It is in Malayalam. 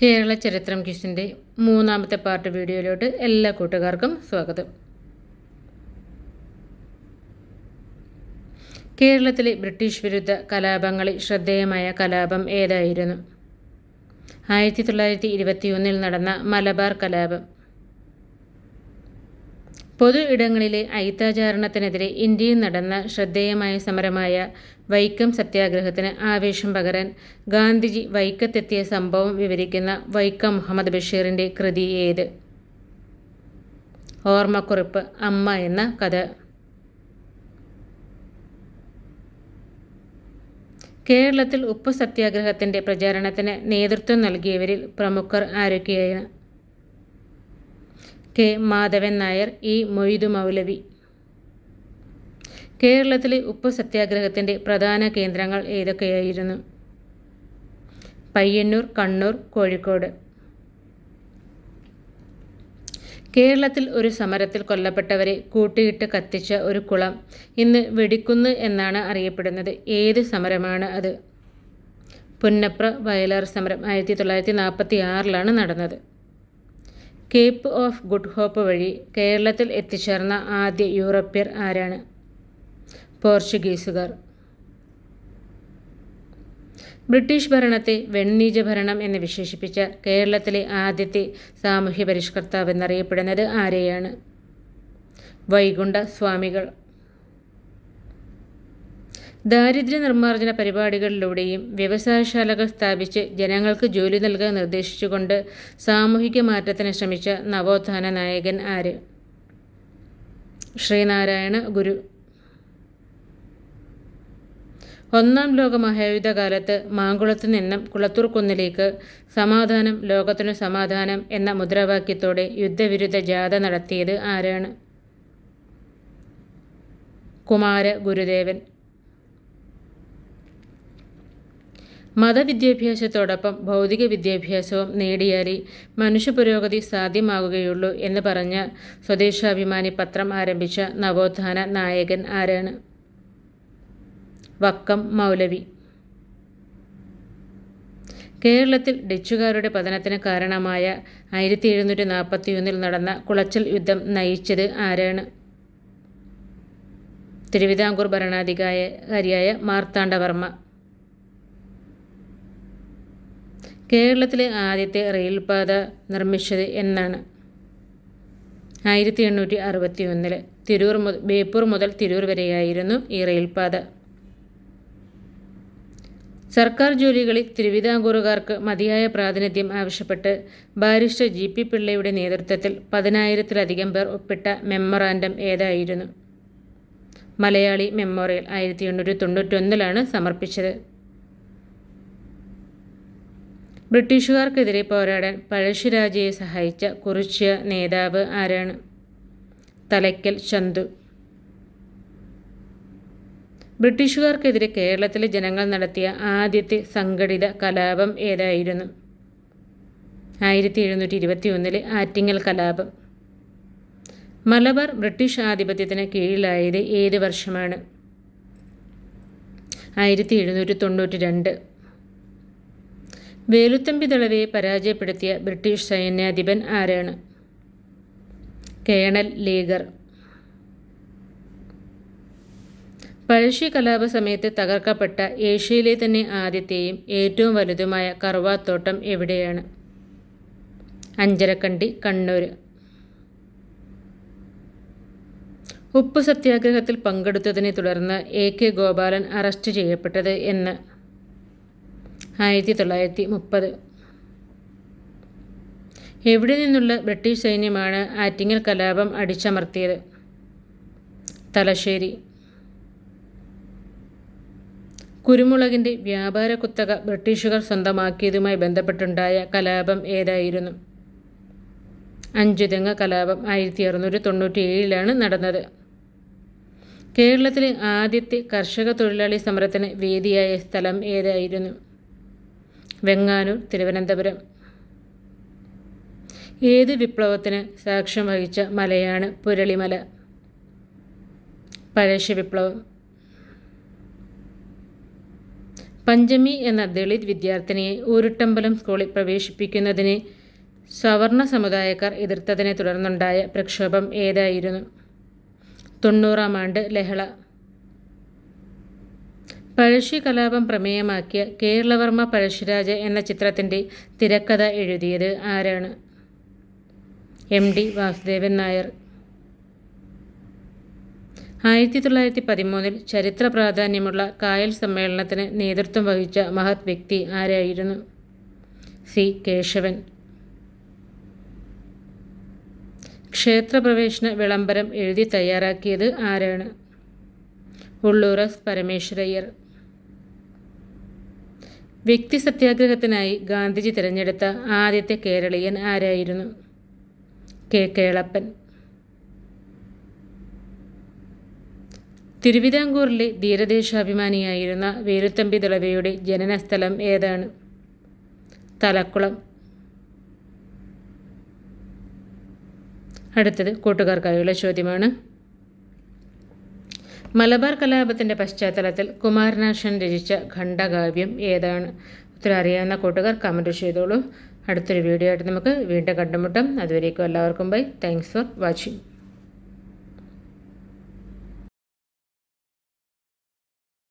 കേരള ചരിത്രം ക്വിസിന്റെ മൂന്നാമത്തെ പാർട്ട് വീഡിയോയിലോട്ട് എല്ലാ കൂട്ടുകാർക്കും സ്വാഗതം. കേരളത്തിലെ ബ്രിട്ടീഷ് വിരുദ്ധ കലാപങ്ങളിൽ ശ്രദ്ധേയമായ കലാപം ഏതായിരുന്നു? ആയിരത്തി തൊള്ളായിരത്തി ഇരുപത്തിയൊന്നിൽ നടന്ന മലബാർ കലാപം. പൊതു ഇടങ്ങളിലെ അയിത്താചാരണത്തിനെതിരെ ഇന്ത്യയിൽ നടന്ന ശ്രദ്ധേയമായ സമരമായ വൈക്കം സത്യാഗ്രഹത്തിന് ആവേശം പകരാൻ ഗാന്ധിജി വൈക്കത്തെത്തിയ സംഭവം വിവരിക്കുന്ന വൈക്കം മുഹമ്മദ് ബഷീറിന്റെ കൃതി ഏത്? ഓർമ്മക്കുറിപ്പ് അമ്മ എന്ന കഥ. കേരളത്തിൽ ഉപ്പ് സത്യാഗ്രഹത്തിന്റെ പ്രചാരണത്തിന് നേതൃത്വം നൽകിയവരിൽ പ്രമുഖർ ആരൊക്കെയാണ് കെ മാധവൻ നായർ ഇ മൊയ്തു മൗലവി. കേരളത്തിലെ ഉപ്പ് സത്യാഗ്രഹത്തിന്റെ പ്രധാന കേന്ദ്രങ്ങൾ ഏതൊക്കെയായിരുന്നു? പയ്യന്നൂർ കണ്ണൂർ കോഴിക്കോട്. കേരളത്തിൽ ഒരു സമരത്തിൽ കൊല്ലപ്പെട്ടവരെ കൂട്ടിയിട്ട് കത്തിച്ച ഒരു കുളം ഇന്ന് വെടിക്കുന്ന് എന്നാണ് അറിയപ്പെടുന്നത്. ഏത് സമരമാണ് അത്? പുന്നപ്ര വയലാർ സമരം ആയിരത്തി തൊള്ളായിരത്തി നാൽപ്പത്തി ആറിലാണ് നടന്നത്. കേപ്പ് ഓഫ് ഗുഡ് ഹോപ്പ് വഴി കേരളത്തിൽ എത്തിച്ചേർന്ന ആദ്യ യൂറോപ്യർ ആരാണ്? പോർച്ചുഗീസുകാർ. ബ്രിട്ടീഷ് ഭരണത്തെ വെണ്ണീജ ഭരണം എന്ന് വിശേഷിപ്പിച്ച കേരളത്തിലെ ആദ്യത്തെ സാമൂഹ്യ പരിഷ്കർത്താവ് എന്നറിയപ്പെടുന്നത് ആരെയാണ്? വൈകുണ്ഠ സ്വാമികൾ. ദാരിദ്ര്യ നിർമ്മാർജന പരിപാടികളിലൂടെയും വ്യവസായശാലകൾ സ്ഥാപിച്ച് ജനങ്ങൾക്ക് ജോലി നൽകാൻ നിർദ്ദേശിച്ചുകൊണ്ട് സാമൂഹിക മാറ്റത്തിന് ശ്രമിച്ച നവോത്ഥാന നായകൻ ആര്? ശ്രീനാരായണ ഗുരു. ഒന്നാം ലോക മഹായുദ്ധകാലത്ത് മാങ്കുളത്ത് നിന്നും കുളത്തൂർ കുന്നിലേക്ക് സമാധാനം ലോകത്തിനു സമാധാനം എന്ന മുദ്രാവാക്യത്തോടെ യുദ്ധവിരുദ്ധ ജാഥ നടത്തിയത് ആരാണ്? കുമാര ഗുരുദേവൻ. മതവിദ്യാഭ്യാസത്തോടൊപ്പം ഭൗതിക വിദ്യാഭ്യാസവും നേടിയാലേ മനുഷ്യ പുരോഗതി സാധ്യമാകുകയുള്ളൂ എന്ന് പറഞ്ഞ സ്വദേശാഭിമാനി പത്രം ആരംഭിച്ച നവോത്ഥാന നായകൻ ആരാണ്? വക്കം മൗലവി. കേരളത്തിൽ ഡച്ചുകാരുടെ പതനത്തിന് കാരണമായ ആയിരത്തി എഴുന്നൂറ്റി നാൽപ്പത്തിയൊന്നിൽ നടന്ന കുളച്ചൽ യുദ്ധം നയിച്ചത് ആരാണ്? തിരുവിതാംകൂർ ഭരണാധികാരിയായ മാർത്താണ്ഡവർമ്മ കേരളത്തിലെ ആദ്യത്തെ റെയിൽപാത നിർമ്മിച്ചത് എന്നാണ്. ആയിരത്തി എണ്ണൂറ്റി അറുപത്തി ഒന്നിൽ തിരൂർ മുതൽ ബേപ്പൂർ മുതൽ തിരൂർ വരെയായിരുന്നു ഈ റെയിൽപാത സർക്കാർ ജോലികളിൽ തിരുവിതാംകൂറുകാർക്ക് മതിയായ പ്രാതിനിധ്യം ആവശ്യപ്പെട്ട് ബാരിസ്റ്റർ ജി പി പിള്ളയുടെ നേതൃത്വത്തിൽ പതിനായിരത്തിലധികം പേർ ഒപ്പിട്ട മെമ്മറാൻഡം ഏതായിരുന്നു? മലയാളി മെമ്മോറിയൽ ആയിരത്തി എണ്ണൂറ്റി തൊണ്ണൂറ്റൊന്നിലാണ് സമർപ്പിച്ചത്. ബ്രിട്ടീഷുകാർക്കെതിരെ പോരാടാൻ പഴശ്ശിരാജയെ സഹായിച്ച കുറിച്യ നേതാവ് ആരാണ്? തലയ്ക്കൽ ചന്തു ബ്രിട്ടീഷുകാർക്കെതിരെ കേരളത്തിലെ ജനങ്ങൾ നടത്തിയ ആദ്യത്തെ സംഘടിത കലാപം ഏതായിരുന്നു? ആയിരത്തി എഴുന്നൂറ്റി ഇരുപത്തി ഒന്നിലെ ആറ്റിങ്ങൽ കലാപം. മലബാർ ബ്രിട്ടീഷ് ആധിപത്യത്തിന് കീഴിലായത് ഏത് വർഷമാണ്? ആയിരത്തി എഴുന്നൂറ്റി തൊണ്ണൂറ്റി രണ്ട് വേലുത്തമ്പി ദളവയെ പരാജയപ്പെടുത്തിയ ബ്രിട്ടീഷ് സൈന്യാധിപൻ ആരാണ്? കേണൽ ലീഗർ. പഴശ്ശി കലാപ സമയത്ത് തകർക്കപ്പെട്ട ഏഷ്യയിലെ തന്നെ ആദ്യത്തെയും ഏറ്റവും വലുതുമായ കറുവാത്തോട്ടം എവിടെയാണ്? അഞ്ചരക്കണ്ടി കണ്ണൂർ ഉപ്പ് സത്യാഗ്രഹത്തിൽ പങ്കെടുത്തതിനെ തുടർന്ന് എ കെ ഗോപാലൻ അറസ്റ്റ് ചെയ്യപ്പെട്ടത് എന്ന് ആയിരത്തി തൊള്ളായിരത്തി മുപ്പത് എവിടെ നിന്നുള്ള ബ്രിട്ടീഷ് സൈന്യമാണ് ആറ്റിങ്ങൽ കലാപം അടിച്ചമർത്തിയത്? തലശ്ശേരി. കുരുമുളകിന്റെ വ്യാപാര കുത്തക ബ്രിട്ടീഷുകാർ സ്വന്തമാക്കിയതുമായി ബന്ധപ്പെട്ടുണ്ടായ കലാപം ഏതായിരുന്നു? അഞ്ചുതെങ്ങ കലാപം ആയിരത്തി അറുന്നൂറ്റി തൊണ്ണൂറ്റി ഏഴിലാണ് നടന്നത്. കേരളത്തിലെ ആദ്യത്തെ കർഷക തൊഴിലാളി സമരത്തിന് വേദിയായ സ്ഥലം ഏതായിരുന്നു? വെങ്ങാനൂർ തിരുവനന്തപുരം. ഏത് വിപ്ലവത്തിന് സാക്ഷ്യം വഹിച്ച മലയാണ് പുരളിമല? പഴശ്ശി വിപ്ലവം. പഞ്ചമി എന്ന ദളിത് വിദ്യാർത്ഥിനിയെ ഊരുട്ടമ്പലം സ്കൂളിൽ പ്രവേശിപ്പിക്കുന്നതിനെ സവർണ സമുദായക്കാർ എതിർത്തതിനെ തുടർന്നുണ്ടായ പ്രക്ഷോഭം ഏതായിരുന്നു? തൊണ്ണൂറാം ആണ്ട് ലഹള. പഴശ്ശി കലാപം പ്രമേയമാക്കിയ കേരളവർമ്മ പഴശ്ശിരാജ എന്ന ചിത്രത്തിന്റെ തിരക്കഥ എഴുതിയത് ആരാണ്? M D Vasudevan Nair. ആയിരത്തി തൊള്ളായിരത്തി പതിമൂന്നിൽ ചരിത്ര പ്രാധാന്യമുള്ള കായൽ സമ്മേളനത്തിന് നേതൃത്വം വഹിച്ച മഹത് വ്യക്തി ആരായിരുന്നു? സി. കേശവൻ. ക്ഷേത്രപ്രവേശന വിളംബരം എഴുതി തയ്യാറാക്കിയത് ആരാണ്? ഉള്ളൂറസ് പരമേശ്വരയ്യർ. വ്യക്തി സത്യാഗ്രഹത്തിനായി ഗാന്ധിജി തിരഞ്ഞെടുത്ത ആദ്യത്തെ കേരളീയൻ ആരായിരുന്നു? കെ. കേളപ്പൻ. തിരുവിതാംകൂറിലെ ധീരദേശാഭിമാനിയായിരുന്ന വേലുത്തമ്പി ദളവയുടെ ജനനസ്ഥലം ഏതാണ്? തലക്കുളം. അടുത്തത് കൂട്ടുകാർക്കായുള്ള ചോദ്യമാണ്. മലബാർ കലാപത്തിന്റെ പശ്ചാത്തലത്തിൽ കുമാരനാശൻ രചിച്ച ഖണ്ഡകാവ്യം ഏതാണ്? ഉത്തരം അറിയാവുന്ന കൂട്ടുകാർ കമന്റ് ചെയ്തോളൂ. അടുത്തൊരു വീഡിയോ ആയിട്ട് നമുക്ക് വീണ്ടും കണ്ടുമുട്ടാം. അതുവരേക്കും എല്ലാവർക്കും ബൈ താങ്ക്സ് ഫോർ വാച്ചിങ്